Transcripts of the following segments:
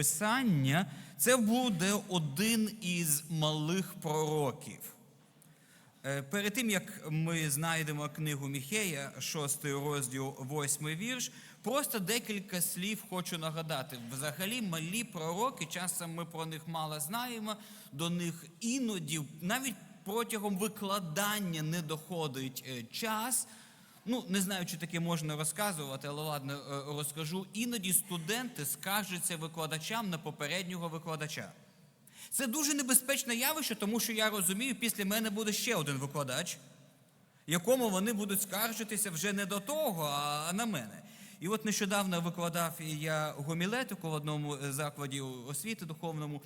писання, це буде один із малих пророків. Е, Перед тим як ми знайдемо книгу Міхея, 6 розділ, 8 вірш, просто декілька слів хочу нагадати. Взагалі, малі пророки, часом ми про них мало знаємо, до них іноді, навіть протягом викладання не доходить е, час. Ну, не знаю, чи таке можна розказувати, але ладно, е, розкажу. Іноді студенти скаржаться викладачам на попереднього викладача. Це дуже небезпечне явище, тому що я розумію, після мене буде ще один викладач, якому вони будуть скаржитися вже не до того, а на мене. І от нещодавно викладав я гомілетику в одному е, закладі освіти духовному,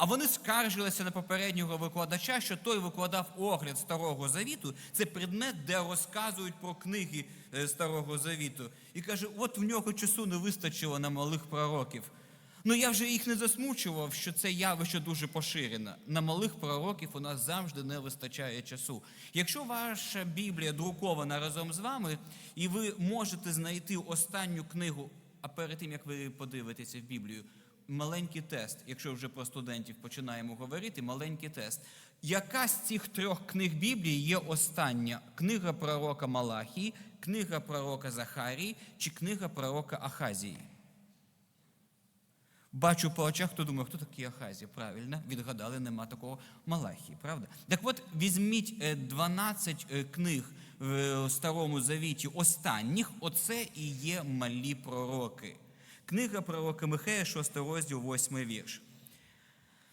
а вони скаржилися на попереднього викладача, що той викладав огляд Старого Завіту. Це предмет, де розказують про книги е, Старого Завіту. І каже, от в нього часу не вистачило на малих пророків. Ну я вже їх не засмучував, що це явище дуже поширене. На малих пророків у нас завжди не вистачає часу. Якщо ваша Біблія друкована разом з вами, і ви можете знайти останню книгу, а перед тим як ви подивитеся в Біблію, маленький тест, якщо вже про студентів починаємо говорити, маленький тест. Яка з цих трьох книг Біблії є остання? Книга пророка Малахії, книга пророка Захарії чи книга пророка Ахазії? Бачу по очах, хто думає, хто такий Ахазія? Правильно, відгадали, нема такого Малахії, правда? Так от візьміть е, 12 е, книг в е, Старому Завіті останніх, оце і є малі пророки. Книга пророка Михея, 6 розділ, 8 вірш.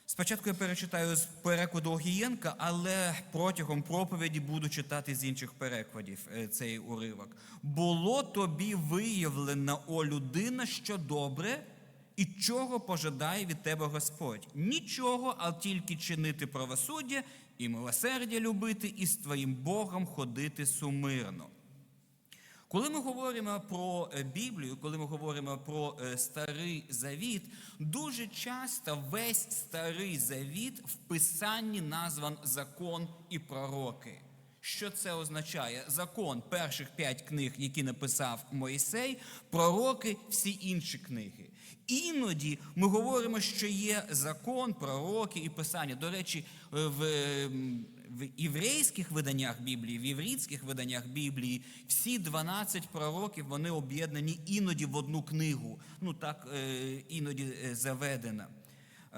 Спочатку я перечитаю з перекладу Огієнка, але протягом проповіді буду читати з інших перекладів е, цей уривок. Було тобі виявлено, о людина, що добре, і чого пожадає від тебе Господь? Нічого, а тільки чинити правосуддя і милосердя любити, і з твоїм Богом ходити сумирно. Коли ми говоримо про е, Біблію, коли ми говоримо про е, старий завіт, дуже часто весь старий завіт в писанні назван закон і пророки. Що це означає? Закон перших п'ять книг, які написав Мойсей, пророки всі інші книги. Іноді ми говоримо, що є закон, пророки і писання. До речі, в, в єврейських виданнях Біблії, в єврейських виданнях Біблії всі 12 пророків вони об'єднані іноді в одну книгу. Ну так е, іноді е, заведено.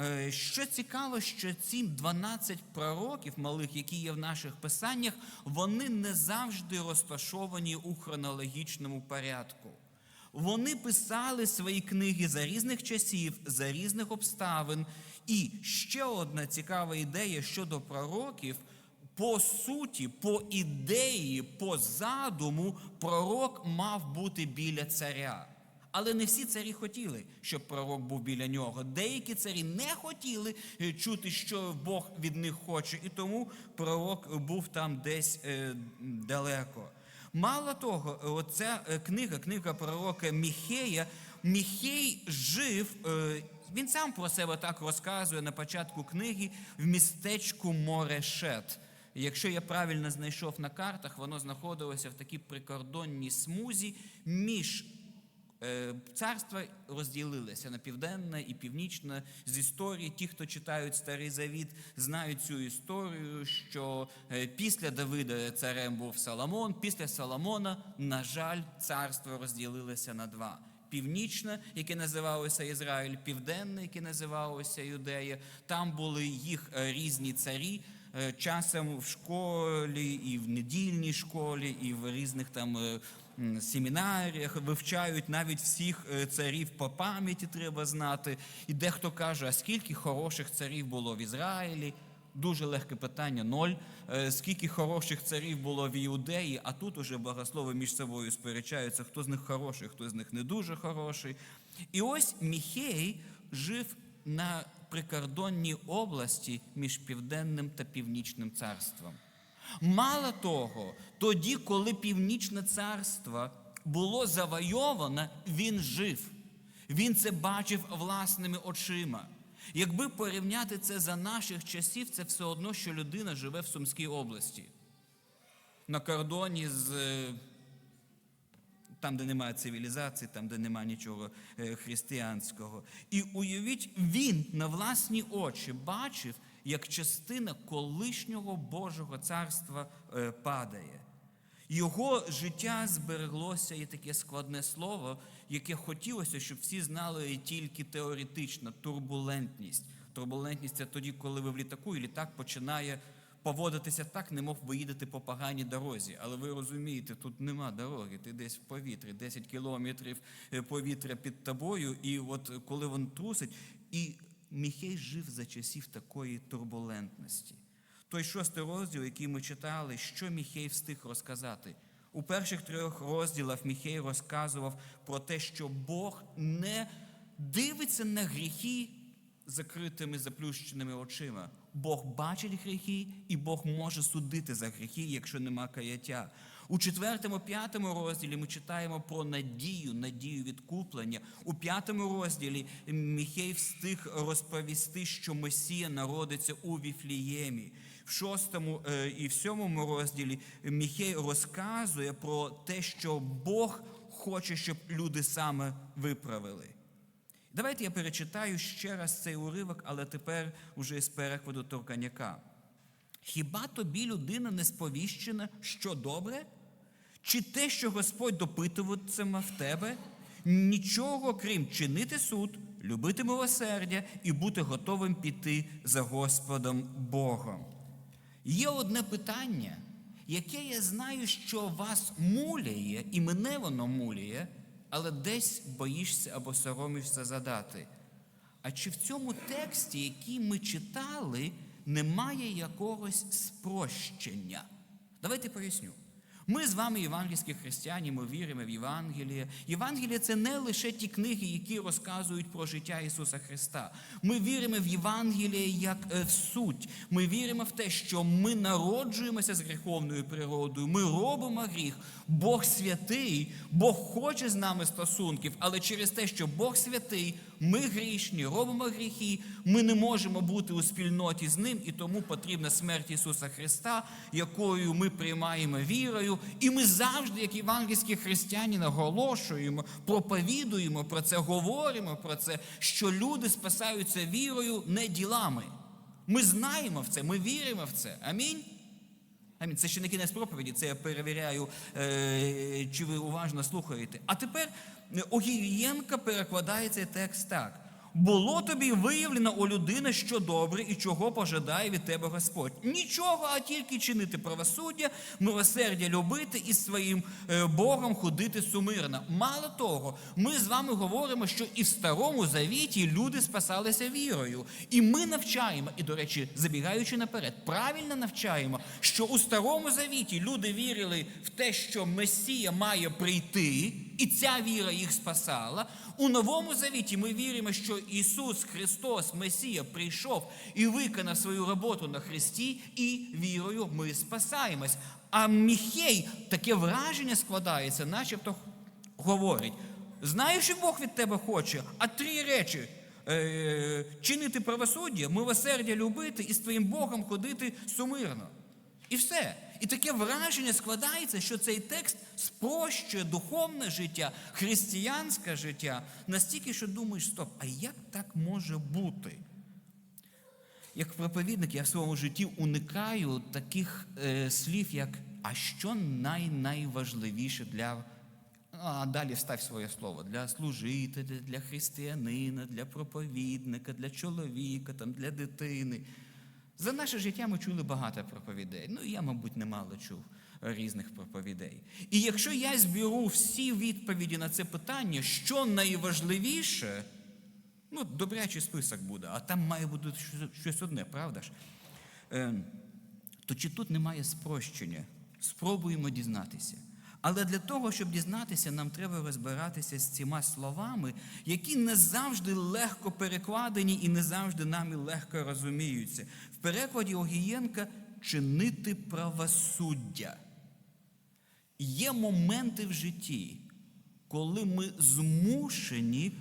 Е, Що цікаво, що ці 12 пророків малих, які є в наших писаннях, вони не завжди розташовані у хронологічному порядку. Вони писали свої книги за різних часів, за різних обставин. І ще одна цікава ідея щодо пророків. По суті, по ідеї, по задуму, пророк мав бути біля царя. Але не всі царі хотіли, щоб пророк був біля нього. Деякі царі не хотіли е, чути, що Бог від них хоче, і тому пророк був там десь е, далеко. Мало того, оця е, книга, книга пророка Міхея, Міхей жив. е, він сам про себе так розказує на початку книги в містечку Морешет. Якщо я правильно знайшов на картах, воно знаходилося в такій прикордонній смузі між Царства розділилися на південне і північне з історії. Ті, хто читають Старий Завіт, знають цю історію, що е, після Давида царем був Соломон, після Соломона, на жаль, царство розділилося на два. Північне, яке називалося Ізраїль, південне, яке називалося Юдея. Там були їх е, різні царі. Е, Часом в школі, і в недільній школі, і в різних там е, семінаріях вивчають навіть всіх е, царів по пам'яті треба знати. І дехто каже, а скільки хороших царів було в Ізраїлі? Дуже легке питання, ноль. Е, Скільки хороших царів було в Іудеї, а тут уже богослови між собою сперечаються, хто з них хороший, хто з них не дуже хороший. І ось Міхей жив на прикордонній області між південним та північним царством. Мало того, тоді, коли північне царство було завойоване, він жив. Він це бачив власними очима. Якби порівняти це за наших часів, це все одно, що людина живе в Сумській області. На кордоні з е, там, де немає цивілізації, там, де немає нічого е, християнського. І уявіть, він на власні очі бачив, як частина колишнього Божого царства е, падає. Його життя збереглося і таке складне слово, яке хотілося, щоб всі знали тільки теоретично турбулентність. Турбулентність це тоді, коли ви в літаку, і літак починає поводитися так, немов ви їдете по поганій дорозі. Але ви розумієте, тут нема дороги, ти десь в повітрі, 10 кілометрів е, повітря під тобою, і от коли він трусить, і Міхей жив за часів такої турбулентності. Той шостий розділ, який ми читали, що Міхей встиг розказати. У перших трьох розділах Міхей розказував про те, що Бог не дивиться на гріхи закритими заплющеними очима. Бог бачить гріхи, і Бог може судити за гріхи, якщо нема каяття. У четвертому, п'ятому розділі ми читаємо про надію, надію відкуплення. У п'ятому розділі Міхей встиг розповісти, що Месія народиться у Віфліємі. В шостому е, і в сьомому розділі Міхей розказує про те, що Бог хоче, щоб люди саме виправили. Давайте я перечитаю ще раз цей уривок, але тепер уже з перекладу Торканяка. Хіба тобі людина не сповіщена, що добре? Чи те, що Господь допитуватиме в тебе? Нічого, крім чинити суд, любити милосердя і бути готовим піти за Господом Богом. Є одне питання, яке я знаю, що вас муляє, і мене воно муляє, але десь боїшся або соромишся задати. А чи в цьому тексті, який ми читали, немає якогось спрощення? Давайте поясню. Ми з вами, євангельські християни, ми віримо в Євангеліє. Євангеліє це не лише ті книги, які розказують про життя Ісуса Христа. Ми віримо в Євангеліє як е, в суть. Ми віримо в те, що ми народжуємося з гріховною природою, ми робимо гріх. Бог святий, Бог хоче з нами стосунків, але через те, що Бог святий, ми грішні, робимо гріхи, ми не можемо бути у спільноті з ним, і тому потрібна смерть Ісуса Христа, якою ми приймаємо вірою. І ми завжди, як євангельські християни, наголошуємо, проповідуємо про це, говоримо про це, що люди спасаються вірою, не ділами. Ми знаємо в це, ми віримо в це. Амінь. Амінь. Це ще не кінець проповіді, це я перевіряю, е, чи ви уважно слухаєте. А тепер е, Огієнка перекладає цей текст так. Було тобі виявлено у людини, що добре і чого пожадає від тебе Господь. Нічого, а тільки чинити правосуддя, милосердя любити і своїм е, Богом ходити сумирно. Мало того, ми з вами говоримо, що і в старому завіті люди спасалися вірою. І ми навчаємо, і, до речі, забігаючи наперед, правильно навчаємо, що у старому завіті люди вірили в те, що Месія має прийти, і ця віра їх спасала. У новому завіті ми віримо, що Ісус Христос, Месія, прийшов і виконав свою роботу на Христі, і вірою ми спасаємось. А Міхей таке враження складається, начебто говорить: знаєш, що Бог від тебе хоче, а три речі. Е, чинити правосуддя, милосердя любити і з твоїм Богом ходити сумирно. І все. І таке враження складається, що цей текст спрощує духовне життя, християнське життя настільки, що думаєш, стоп, а як так може бути? Як проповідник, я в своєму житті уникаю таких е, слів, як а що най найважливіше для. А далі встав своє слово для служителя, для християнина, для проповідника, для чоловіка, там, для дитини. За наше життя ми чули багато проповідей. Ну, я, мабуть, немало чув різних проповідей. І якщо я зберу всі відповіді на це питання, що найважливіше, ну, добрячий список буде, а там має бути щось одне, правда ж? Е, то чи тут немає спрощення? Спробуємо дізнатися. Але для того, щоб дізнатися, нам треба розбиратися з цими словами, які не завжди легко перекладені і не завжди нами легко розуміються. В перекладі Огієнка чинити правосуддя. Є моменти в житті, коли ми змушені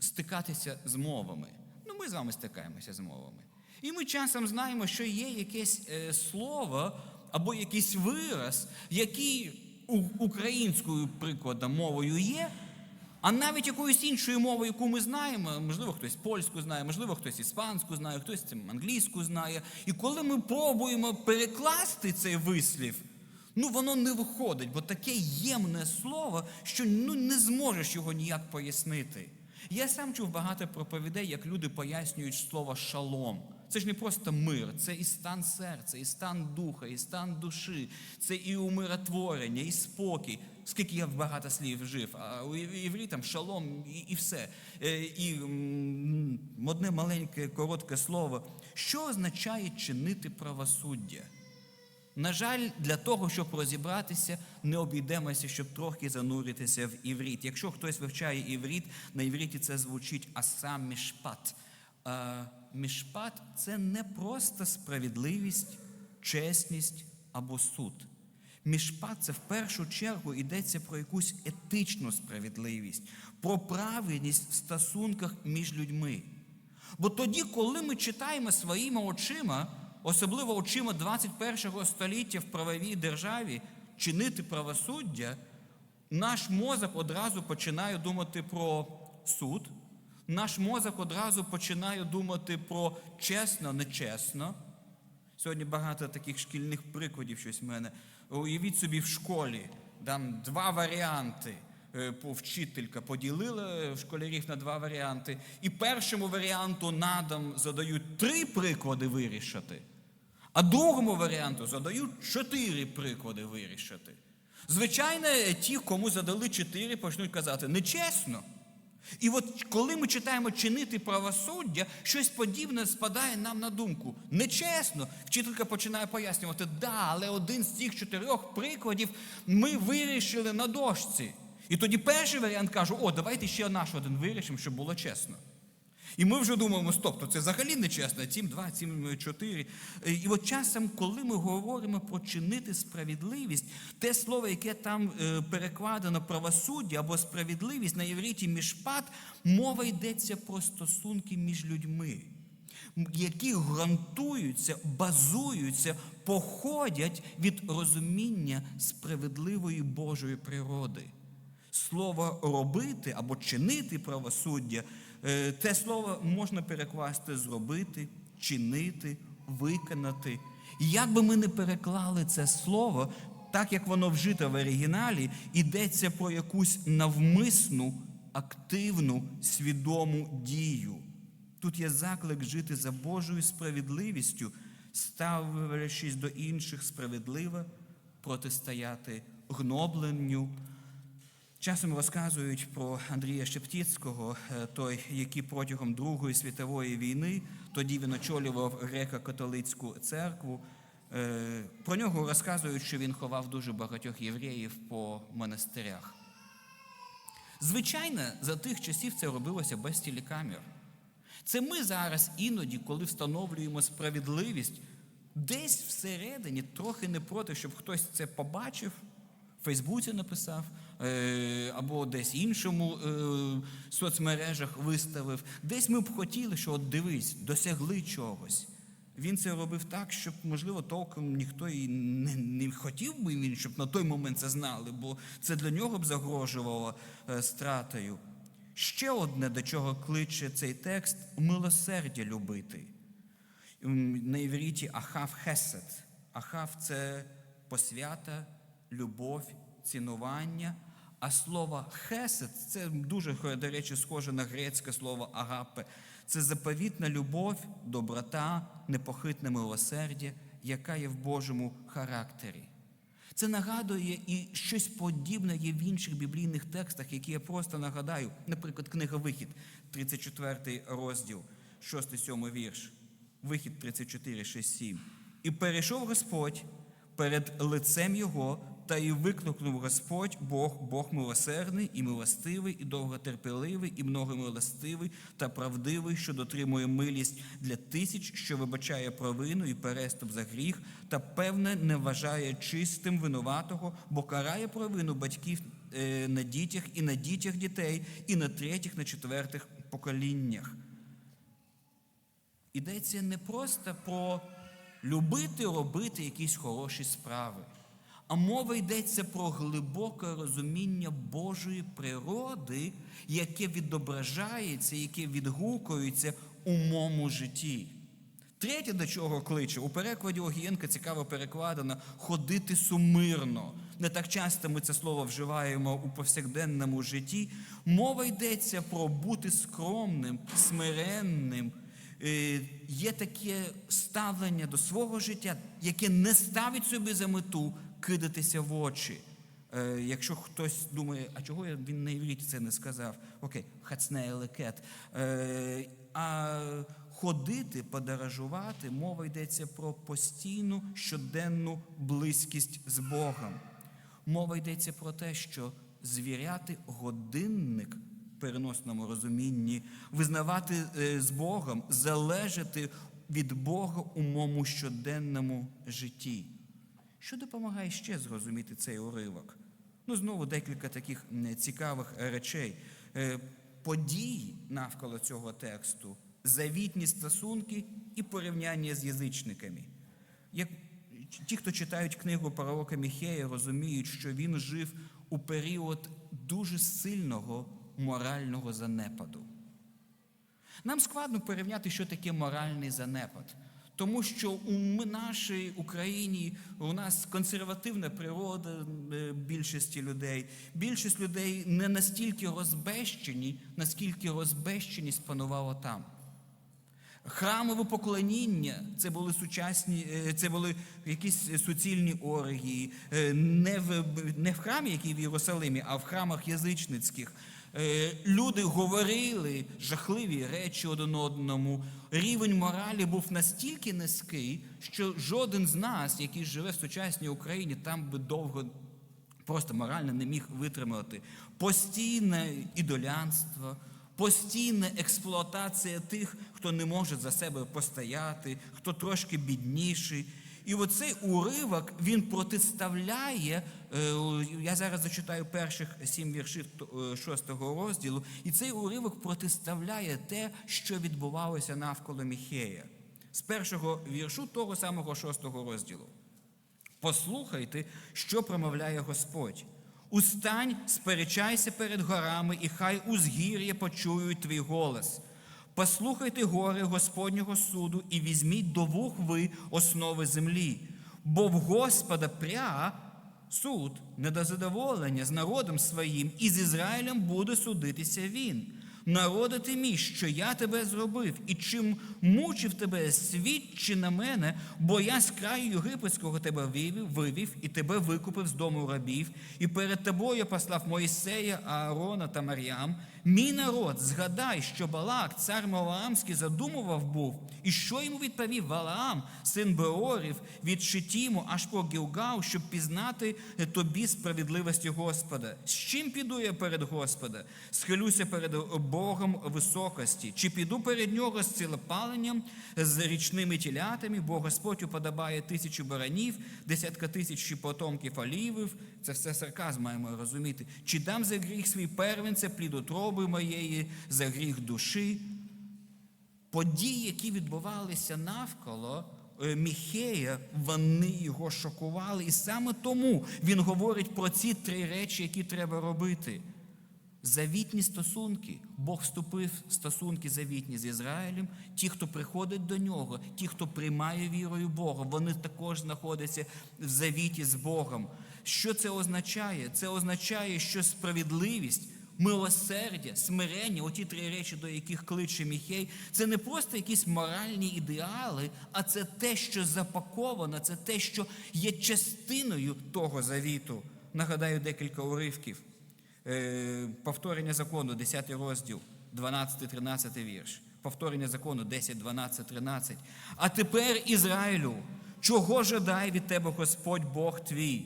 стикатися з мовами. Ну, ми з вами стикаємося з мовами. І ми часом знаємо, що є якесь е, слово або якийсь вираз, який українською прикладом мовою є, а навіть якоюсь іншою мовою, яку ми знаємо, можливо, хтось польську знає, можливо, хтось іспанську знає, хтось там англійську знає. І коли ми пробуємо перекласти цей вислів, ну воно не виходить, бо таке ємне слово, що ну, не зможеш його ніяк пояснити. Я сам чув багато проповідей, як люди пояснюють слово шалом. Це ж не просто мир, це і стан серця, і стан духа, і стан душі, це і умиротворення, і спокій. Скільки я багато слів жив, а у єврі там шалом і, і все. Е, І одне маленьке коротке слово. Що означає чинити правосуддя? На жаль, для того, щоб розібратися, не обійдемося, щоб трохи зануритися в івріт. Якщо хтось вивчає івріт, на івріті це звучить асам мішпат. Це не просто справедливість, чесність або суд. Мішпат це в першу чергу йдеться про якусь етичну справедливість, про правильність в стосунках між людьми. Бо тоді, коли ми читаємо своїми очима, особливо очима 21 століття в правовій державі, чинити правосуддя, наш мозок одразу починає думати про суд, наш мозок одразу починає думати про чесно, нечесно. Сьогодні багато таких шкільних прикладів щось в мене. Уявіть собі в школі, там два варіанти. Е, Вчителька поділила школярів на два варіанти. І першому варіанту на дом задають три приклади вирішити, а другому варіанту задають чотири приклади вирішити. Звичайно, ті, кому задали чотири, почнуть казати нечесно. І от коли ми читаємо чинити правосуддя, щось подібне спадає нам на думку. Нечесно. Вчителька починає пояснювати, да, але один з цих чотирьох прикладів ми вирішили на дошці. І тоді перший варіант каже, о, давайте ще наш один вирішимо, щоб було чесно. І ми вже думаємо, стоп, то це взагалі нечесно, цім два, цім чотири. Е, І от часом, коли ми говоримо про чинити справедливість, те слово, яке там е, перекладено правосуддя або справедливість на євриті мішпат, мова йдеться про стосунки між людьми, які ґрунтуються, базуються, походять від розуміння справедливої Божої природи. Слово робити або чинити правосуддя, е, те слово можна перекласти зробити, чинити, виконати. І як би ми не переклали це слово, так як воно вжите в оригіналі, йдеться про якусь навмисну, активну, свідому дію. Тут є заклик жити за Божою справедливістю, ставлячись до інших справедливо, протистояти гнобленню, Часом розказують про Андрія Шептіцького, е, той, який протягом Другої світової війни, тоді він очолював греко-католицьку церкву. Е, Про нього розказують, що він ховав дуже багатьох євреїв по монастирях. Звичайно, за тих часів це робилося без телекамер. Це ми зараз іноді, коли встановлюємо справедливість, десь всередині трохи не проти, щоб хтось це побачив, в Фейсбуці написав, або десь іншому е, соцмережах виставив. Десь ми б хотіли, що от дивись, досягли чогось. Він це робив так, щоб, можливо, толком ніхто і не, не хотів би він, щоб на той момент це знали, бо це для нього б загрожувало е, стратою. Ще одне, до чого кличе цей текст милосердя любити. На івріті Ахав Хесед. Ахав це посвята, любов, цінування. А слово хесед це дуже, до речі, схоже на грецьке слово агапе. Це заповітна любов, доброта, непохитне милосердя, яка є в Божому характері. Це нагадує і щось подібне є в інших біблійних текстах, які я просто нагадаю. Наприклад, книга Вихід, 34 розділ, 6-7 вірш. Вихід 34, 6, 7. І перейшов Господь перед лицем його, та й викликнув Господь Бог, Бог милосердний і милостивий, і довготерпеливий, і многомилостивий та правдивий, що дотримує милість для тисяч, що вибачає провину і переступ за гріх, та певне не вважає чистим винуватого, бо карає провину батьків е, на дітях і на дітях дітей, і на третіх, на четвертих поколіннях. Йдеться не просто про любити робити якісь хороші справи, а мова йдеться про глибоке розуміння Божої природи, яке відображається, яке відгукується у моєму житті. Третє, до чого кличе, у перекладі Огієнка цікаво перекладено ходити сумирно. Не так часто ми це слово вживаємо у повсякденному житті. Мова йдеться про бути скромним, смиренним. Е, Є таке ставлення до свого життя, яке не ставить собі за мету кидатися в очі. Е, Якщо хтось думає, а чого він на івриті це не сказав? Окей, хацне лекет. Е, А ходити, подорожувати, мова йдеться про постійну щоденну близькість з Богом. Мова йдеться про те, що звіряти годинник в переносному розумінні, визнавати е, з Богом, залежати від Бога у моєму щоденному житті. Що допомагає ще зрозуміти цей уривок? Ну, знову декілька таких цікавих е, речей. Е, Події навколо цього тексту, завітні стосунки і порівняння з язичниками. Як ті, хто читають книгу пророка Міхея, розуміють, що він жив у період дуже сильного морального занепаду. Нам складно порівняти, що таке моральний занепад. Тому що у нашій Україні у нас консервативна природа е, більшості людей. Більшість людей не настільки розбещені, наскільки розбещеність панувала там. Храмове поклоніння це були сучасні, е, це були якісь суцільні оргії, е, не в, не в храмі, який в Єрусалимі, а в храмах язичницьких. Е, Люди говорили жахливі речі один одному. Рівень моралі був настільки низький, що жоден з нас, який живе в сучасній Україні, там би довго просто морально не міг витримати. Постійне ідолянство, постійна експлуатація тих, хто не може за себе постояти, хто трошки бідніший. І оцей уривок він протиставляє. Е, Я зараз зачитаю перших сім віршів е, шостого розділу, і цей уривок протиставляє те, що відбувалося навколо Міхея з першого віршу того самого шостого розділу. Послухайте, що промовляє Господь. Устань, сперечайся перед горами, і хай узгір'я почують твій голос. Послухайте гори Господнього суду і візьміть до вух ви основи землі, бо в Господа пря суд не до задоволення з народом своїм, і з Ізраїлем буде судитися він. Народи ти мій, що я тебе зробив, і чим мучив тебе, свідчи на мене, бо я з краю єгипетського тебе вивів, вивів і тебе викупив з дому рабів, і перед тобою послав Моїсея, Аарона та Мар'ям. Мій народ, згадай, що Балак, цар Маваамський, задумував був, і що йому відповів Валаам, син Беорів, від Шитіму аж по Гілгау, щоб пізнати тобі справедливості Господа. З чим піду я перед Господа? Схилюся перед Богом високості, чи піду перед нього з цілопаленням, з річними тілятами, бо Господь уподобає тисячу баранів, десятка тисяч потомків олівів. Це все сарказм маємо розуміти. Чи дам за гріх свій первенце, плід утроби моєї, за гріх душі? Події, які відбувалися навколо е, Міхея, вони його шокували. І саме тому він говорить про ці три речі, які треба робити. Завітні стосунки. Бог вступив в стосунки завітні з Ізраїлем. Ті, хто приходить до нього, ті, хто приймає вірою Бога, вони також знаходяться в завіті з Богом. Що це означає? Це означає, що справедливість, милосердя, смирення, оті три речі, до яких кличе Міхей, це не просто якісь моральні ідеали, а це те, що запаковано, це те, що є частиною того завіту. Нагадаю декілька уривків. Е, Повторення закону, 10 розділ, 12-13 вірш. Повторення закону 10, 12, 13. А тепер, Ізраїлю, чого жадає від тебе Господь Бог твій?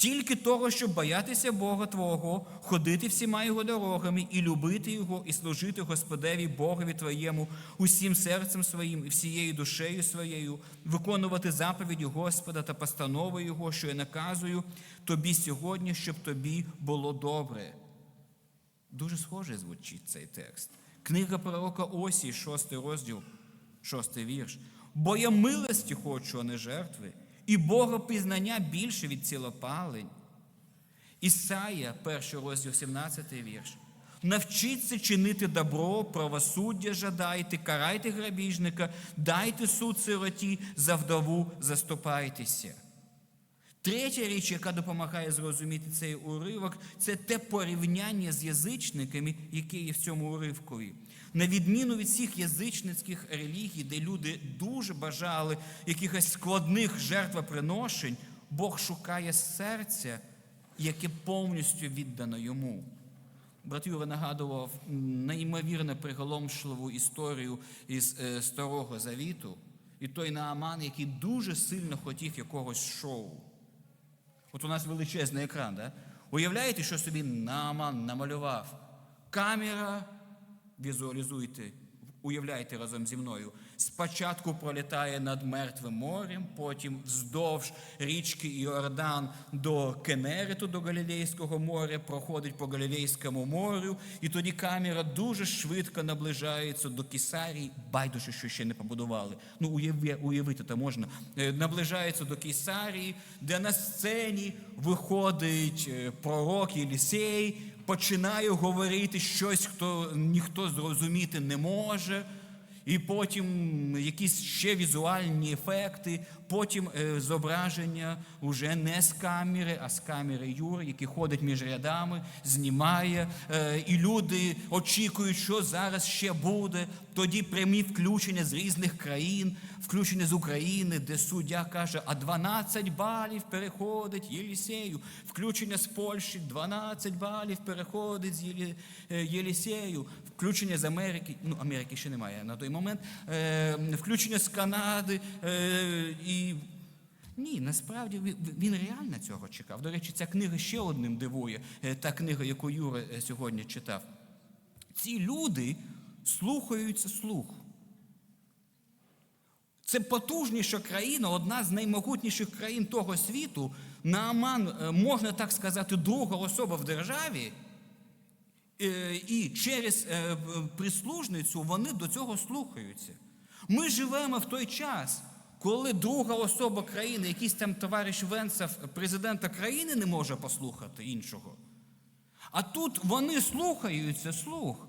Тільки того, щоб боятися Бога Твого, ходити всіма його дорогами і любити Його, і служити Господеві Богові Твоєму усім серцем своїм і всією душею своєю, виконувати заповіді Господа та постанови Його, що я наказую тобі сьогодні, щоб тобі було добре. Дуже схоже звучить цей текст. Книга пророка Осії, 6 розділ, 6 вірш. Бо я милості хочу, а не жертви, і богопізнання більше від цілопалень. Ісая, перший розділ, 17 вірш. Навчіться чинити добро, правосуддя жадайте, карайте грабіжника, дайте суд сироті, за вдову заступайтеся. Третя річ, яка допомагає зрозуміти цей уривок, це те порівняння з язичниками, яке є в цьому уривкові. На відміну від всіх язичницьких релігій, де люди дуже бажали якихось складних жертвоприношень, Бог шукає серця, яке повністю віддано йому. Брат Юра нагадував неймовірно приголомшливу історію із е, Старого Завіту, і той Нааман, який дуже сильно хотів якогось шоу. От у нас величезний екран, да? Уявляєте, що собі Нааман намалював? Камера, візуалізуйте, уявляйте разом зі мною. Спочатку пролітає над Мертвим морем, потім вздовж річки Іордан до Кенериту, до Галілейського моря, проходить по Галілейському морю, і тоді камера дуже швидко наближається до Кесарії, байдуже, що ще не побудували. Ну, уяви- уявити то можна. Е, Наближається до Кесарії, де на сцені виходить е, пророк Єлісей, починає говорити щось, хто ніхто зрозуміти не може. І потім якісь ще візуальні ефекти, потім е, зображення уже не з камери, а з камери Юри, який ходить між рядами, знімає, е, і люди очікують, що зараз ще буде. Тоді прямі включення з різних країн, включення з України, де суддя каже, а 12 балів переходить Єлісею. Включення з Польщі, 12 балів переходить з е, Єлісею. Включення з Америки, ну Америки ще немає на той момент. Е, включення з Канади. Е, і ні, насправді він- реально цього чекав. До речі, ця книга ще одним дивує, е, та книга, яку Юра е, сьогодні читав. Ці люди слухаються слуху. Це потужніша країна, одна з наймогутніших країн того світу. Нааман, е, можна так сказати, друга особа в державі. Е, І через е, прислужницю вони до цього слухаються. Ми живемо в той час, коли друга особа країни, якийсь там товариш Венцев, президента країни, не може послухати іншого. А тут вони слухаються слух.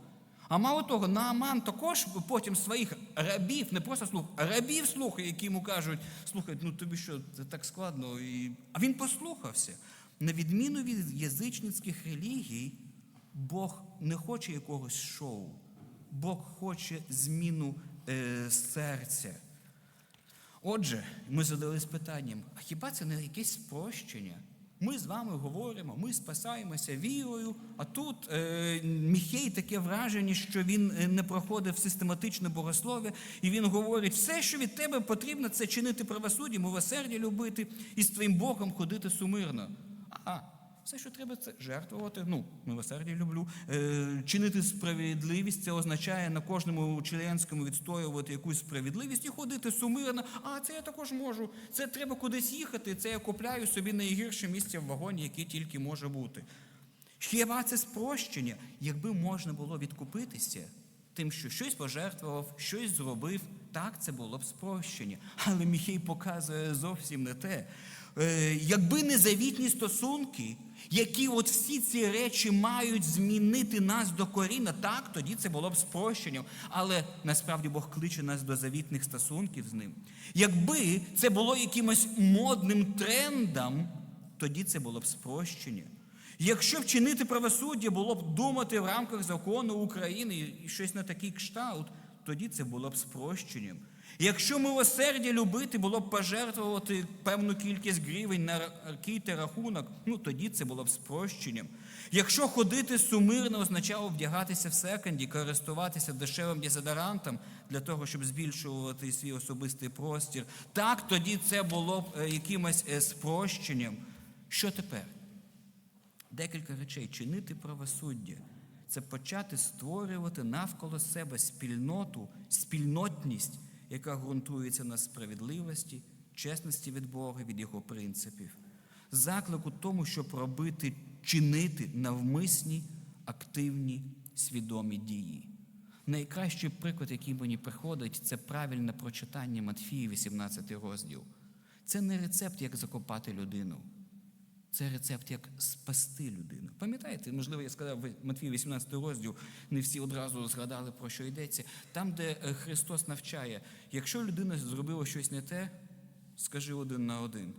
А мало того, Нааман також потім своїх рабів, не просто слух, а рабів слухає, які йому кажуть, слухай, ну тобі що, це так складно. І... А він послухався. На відміну від язичницьких релігій, Бог не хоче якогось шоу. Бог хоче зміну е, серця. Отже, ми задались питанням: а хіба це не якесь спрощення? Ми з вами говоримо, ми спасаємося вірою, а тут е, Міхей таке враження, що він е, не проходив систематичне богослов'я, і він говорить, все, що від тебе потрібно, це чинити правосуддя, милосердя любити і з твоїм Богом ходити сумирно. А, все, що треба, це жертвувати. Ну, милосердя люблю. Е, чинити справедливість, це означає на кожному членському відстоювати якусь справедливість і ходити сумирно. А це я також можу. Це треба кудись їхати. Це я купляю собі найгірше місце в вагоні, яке тільки може бути. Хіба це спрощення, якби можна було відкупитися тим, що щось пожертвував, щось зробив, так це було б спрощення. Але Міхей показує зовсім не те. Е, якби не завітні стосунки, які от всі ці речі мають змінити нас докорінно, так, тоді це було б спрощенням. Але насправді Бог кличе нас до завітних стосунків з ним. Якби це було якимось модним трендом, тоді це було б спрощення. Якщо вчинити правосуддя було б думати в рамках закону України і щось на такий кшталт, тоді це було б спрощенням. Якщо милосердя любити було б пожертвувати певну кількість гривень на який-то рахунок, ну тоді це було б спрощенням. Якщо ходити сумирно означало вдягатися в секонді, користуватися дешевим дезодорантом для того, щоб збільшувати свій особистий простір, так тоді це було б е, якимось е, спрощенням. Що тепер? Декілька речей. Чинити правосуддя це почати створювати навколо себе спільноту, спільнотність, яка ґрунтується на справедливості, чесності від Бога, від Його принципів. Заклик у тому, щоб робити, чинити навмисні, активні, свідомі дії. Найкращий приклад, який мені приходить, це правильне прочитання Матфії, 18 розділ. Це не рецепт, як закопати людину. Це рецепт, як спасти людину. Пам'ятаєте, можливо, я сказав Матвій Матвії 18 розділ, не всі одразу згадали, про що йдеться. Там, де е, Христос навчає, якщо людина зробила щось не те, скажи один на один.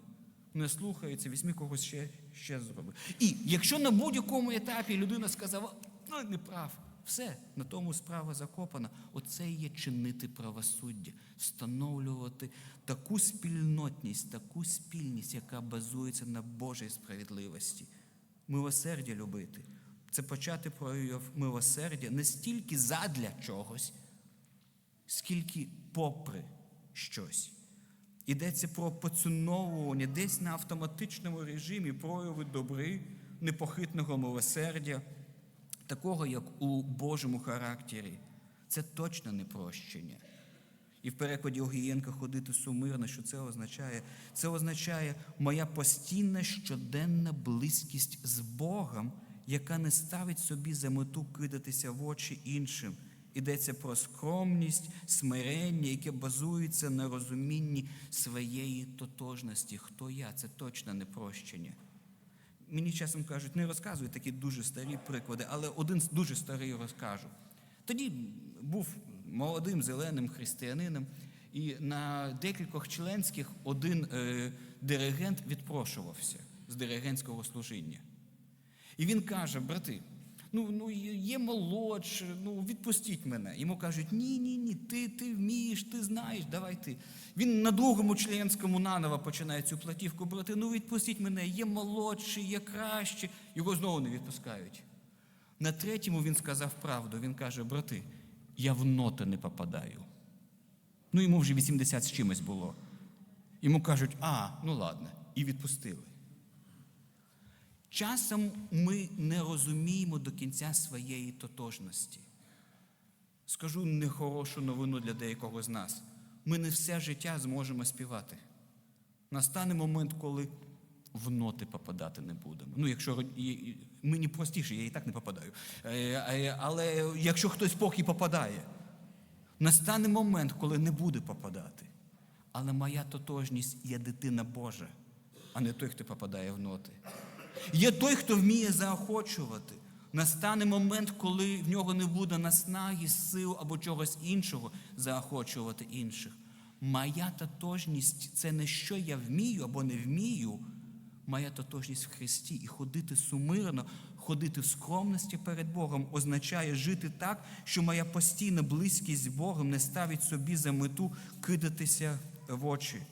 Не слухається, візьми когось ще, ще зроби. І якщо на будь-якому етапі людина сказала, ну не прав, все, на тому справа закопана. Оце є чинити правосуддя, встановлювати таку спільнотність, таку спільність, яка базується на Божій справедливості. Милосердя любити. Це почати прояв милосердя не стільки задля чогось, скільки попри щось. Йдеться про поціновування десь на автоматичному режимі прояви добри, непохитного милосердя, такого, як у Божому характері. Це точно не прощення. І в перекладі Огієнка ходити сумирно, що це означає? Це означає моя постійна щоденна близькість з Богом, яка не ставить собі за мету кидатися в очі іншим. Йдеться про скромність, смирення, яке базується на розумінні своєї тотожності. Хто я? Це точно не прощення. Мені часом кажуть, не розказуй такі дуже старі приклади, але один дуже старий розкажу. Тоді був молодим зеленим християнином, і на декількох членських один е, диригент відпрошувався з диригентського служіння. І він каже: брати, ну, ну є молодше, ну відпустіть мене. Йому кажуть, ні, ні, ні, ти, ти вмієш, ти знаєш, давай ти. Він на другому членському наново починає цю платівку брати. Ну відпустіть мене, є молодше, є краще. Його знову не відпускають. На третьому він сказав правду. Він каже, брати, я в ноти не попадаю. Ну йому вже 80 з чимось було. Йому кажуть, а, ну ладно, і відпустили. Часом ми не розуміємо до кінця своєї тотожності. Скажу нехорошу новину для деякого з нас. Ми не все життя зможемо співати. Настане момент, коли в ноти попадати не будемо. Ну, якщо мені простіше, я і так не попадаю. Е, е, Але якщо хтось поки попадає, настане момент, коли не буде попадати. Але моя тотожність є дитина Божа, а не той, хто попадає в ноти. Є той, хто вміє заохочувати. Настане момент, коли в нього не буде наснаги, сил або чогось іншого заохочувати інших. Моя тотожність це не що я вмію або не вмію. Моя тотожність в Христі і ходити сумирно, ходити в скромності перед Богом означає жити так, що моя постійна близькість з Богом не ставить собі за мету кидатися в очі.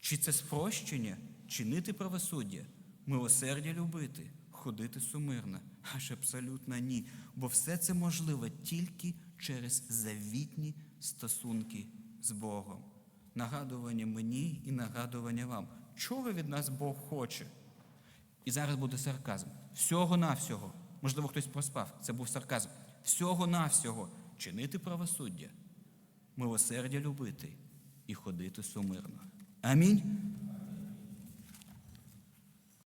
Чи це спрощення, чинити правосуддя, милосердя любити, ходити сумирно? Аж абсолютно ні. Бо все це можливо тільки через завітні стосунки з Богом. Нагадування мені і нагадування вам. Чого від нас Бог хоче? І зараз буде сарказм. Всього-навсього. Можливо, хтось проспав. Це був сарказм. Всього-навсього чинити правосуддя, милосердя любити і ходити сумирно. Амінь.